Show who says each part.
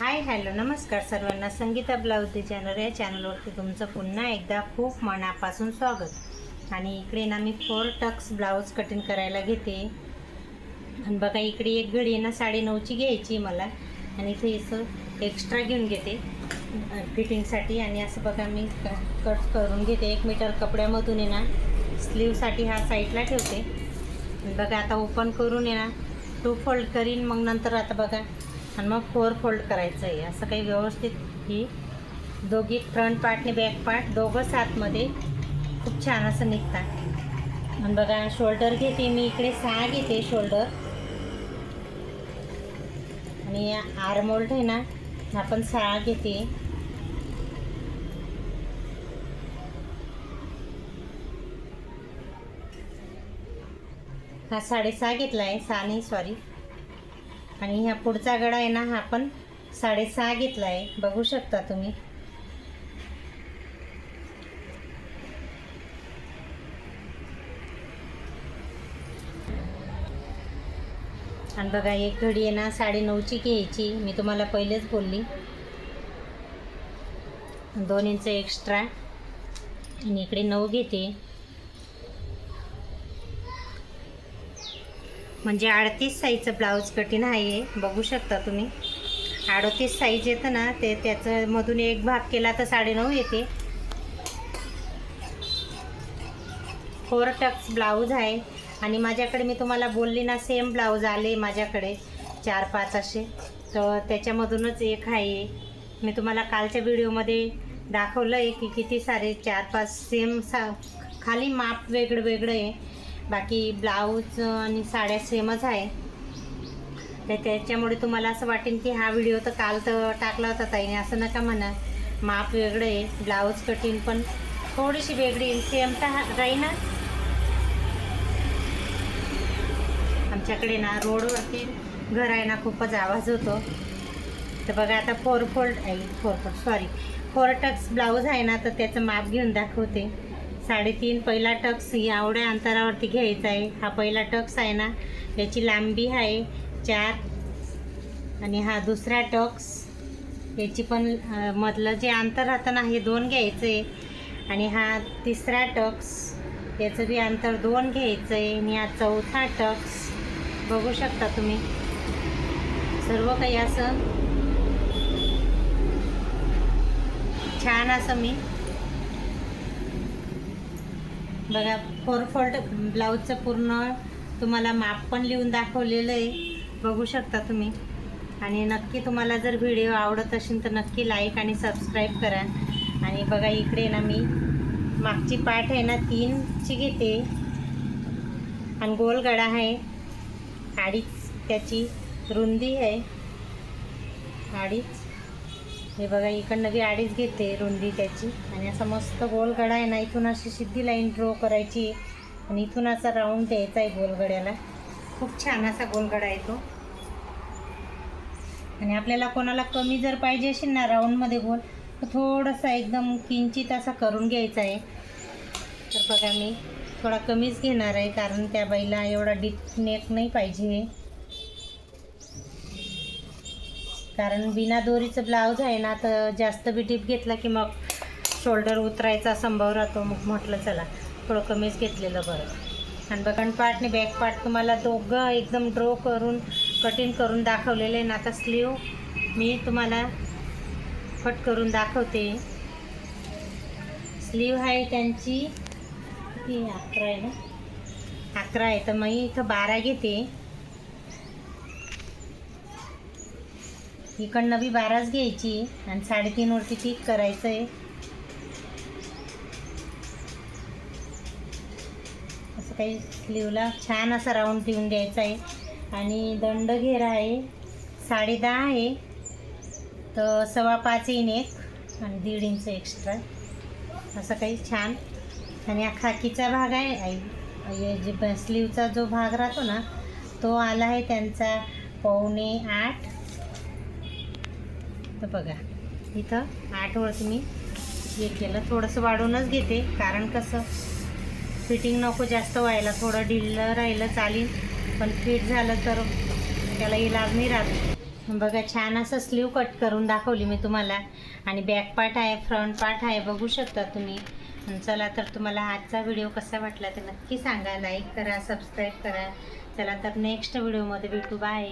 Speaker 1: Hi hello नमस्कार सर्वांना. Sangeeta blouse designer या चॅनलवरती तुमचं पुन्हा एकदा खूप मनापासून स्वागत. आणि इकडे ना मी फोर टक्स ब्लाऊज कटिंग करायला घेते. आणि बघा इकडे एक घडी आहे ना साडेनऊची घ्यायची मला. आणि इथे असं एक्स्ट्रा घेऊन घेते फिटिंगसाठी आणि असं बघा मी कट करून घेते. एक मीटर कपड्यामधून आहे ना स्लीवसाठी हा साईडला ठेवते. आणि बघा आता ओपन करून आहे ना टू फोल्ड करीन. मग नंतर आता बघा आणि मग फोर फोल्ड करायचं आहे असं काही व्यवस्थित ही दोघी फ्रंट पार्ट आणि बॅक पार्ट दोघं सातमध्ये खूप छान असं निघतात. आणि बघा शोल्डर घेते मी इकडे सहा घेते शोल्डर आणि आरमोल्ड आहे ना आपण सहा घेते. हा साडेसहा घेतला आहे सहा नाही सॉरी आणि ह्या पुढचा गडा आहे ना हा पण साडेसहा घेतला आहे बघू शकता तुम्ही. आणि बघा एक घडी आहे ना साडेनऊची घ्यायची. मी तुम्हाला पहिलेच बोलली. दोन इंच एक्स्ट्रा आणि इकडे नऊ घेते. म्हणजे अडतीस साईजचं ब्लाऊज कटिंग आहे बघू शकता तुम्ही. अडतीस साईज येतं ना ते त्याचं मधून एक भाग केला तर साडेनऊ येते. फोर टक्स ब्लाऊज आहे. आणि माझ्याकडे मी तुम्हाला बोलली ना सेम ब्लाऊज आले माझ्याकडे चार पाच असे. तर त्याच्यामधूनच एक आहे. मी तुम्हाला कालच्या व्हिडिओमध्ये दाखवलं आहे की किती सारे चार पाच सेम सा खाली माप वेगळं वेगळं आहे. बाकी ब्लाऊज आणि साड्या सेमच आहे. तर त्याच्यामुळे तुम्हाला असं वाटेल की हा व्हिडिओ तर काल तर टाकला होता ताईने असं नका म्हणा. माप वेगळं आहे ब्लाऊज कटिंग पण थोडीशी वेगळी सेम तर राहीना आमच्याकडे ना रोडवरती घर आहे ना खूपच आवाज होतो. तर बघा आता फोर फोल्ड आहे four fold sorry four tucks blouse आहे ना तर त्याचं माप घेऊन दाखवते. साडेतीन पहिला टक्स एवढ्या अंतरावरती घ्यायचा आहे. हा पहिला टक्स आहे ना याची लांबी आहे चार. आणि हा दुसरा टक्स याची पण मधलं जे अंतर राहतं ना हे दोन घ्यायचं. आहे आणि हा तिसरा टक्स याचं बी अंतर दोन घ्यायचं आहे आणि हा चौथा टक्स बघू शकता तुम्ही. सर्व काही असं छान असं मी बघा फोर फोल्ड ब्लाऊजचं पूर्ण तुम्हाला माप पण लिहून दाखवलेलं आहे. बघू शकता तुम्ही. आणि नक्की तुम्हाला जर व्हिडिओ आवडत असेल तर नक्की लाईक आणि सबस्क्राईब करा. आणि बघा इकडे ना मी मागची पाठ आहे ना तीनची घेते. आणि गोल गळा आहे. अडीच त्याची रुंदी आहे. अडीच हे बघा इकडनं बी अडीच घेते रुंदी त्याची. आणि असा मस्त गोल गडा आहे ना इथून अशी सिद्धी लाईन ड्रॉ करायची. आणि इथून असा राऊंड द्यायचा आहे गोलगड्याला. खूप छान असा गोलगडा येतो आणि आपल्याला कोणाला कमी जर पाहिजे असेल ना राऊंडमध्ये गोल तर थोडासा एकदम किंचित असा करून घ्यायचा आहे. तर बघा मी थोडा कमीच घेणार आहे कारण त्या बाईला एवढा डीप नेक नाही पाहिजे. कारण बिना दोरीचं ब्लाऊज आहे ना तर जास्त बी डीप घेतला की मग शोल्डर उतरायचा संभव राहतो. मग म्हटलं चला थोडं कमीच घेतलेलं बरं. आणि बघा पार्ट आणि बॅक पार्ट तुम्हाला दोघं एकदम ड्रो करून कटिंग करून दाखवलेलं आहे ना आता स्लीव मी तुम्हाला कट करून दाखवते. स्लीव आहे त्यांची किती अकरा आहे ना? अकरा आहे. तर मी इथं बारा घेते. इकडनं बी बाराच घ्यायची आणि साडेतीनवरती टिक करायचं आहे असं काही स्लीवला छान असा राऊंड देऊन द्यायचा आहे आणि दंड घेरा आहे. साडे दहा आहे. तर सव्वा पाच इन एक आणि दीड इंच एक्स्ट्रा असं काही छान. आणि हा खाकीचा भाग आहे. आई- जे स्लीवचा जो भाग राहतो ना तो आला आहे त्यांचा पावणे आठ. तर बघा इथं आठवरती मी हे केलं. थोडंसं वाढवूनच घेते कारण कसं फिटिंग नको जास्त व्हायला थोडं ढिल्लं राहिलं चालीन पण फिट झालं तर त्याला इलाज नाही राहत. बघा छान असं स्लीव कट करून दाखवली मी तुम्हाला. आणि बॅक पार्ट आहे फ्रंट पार्ट आहे बघू शकता तुम्ही. चला तर तुम्हाला आजचा व्हिडिओ कसा वाटला ते नक्की सांगा. लाईक करा सबस्क्राईब करा. चला तर नेक्स्ट व्हिडिओमध्ये भेटू. बाय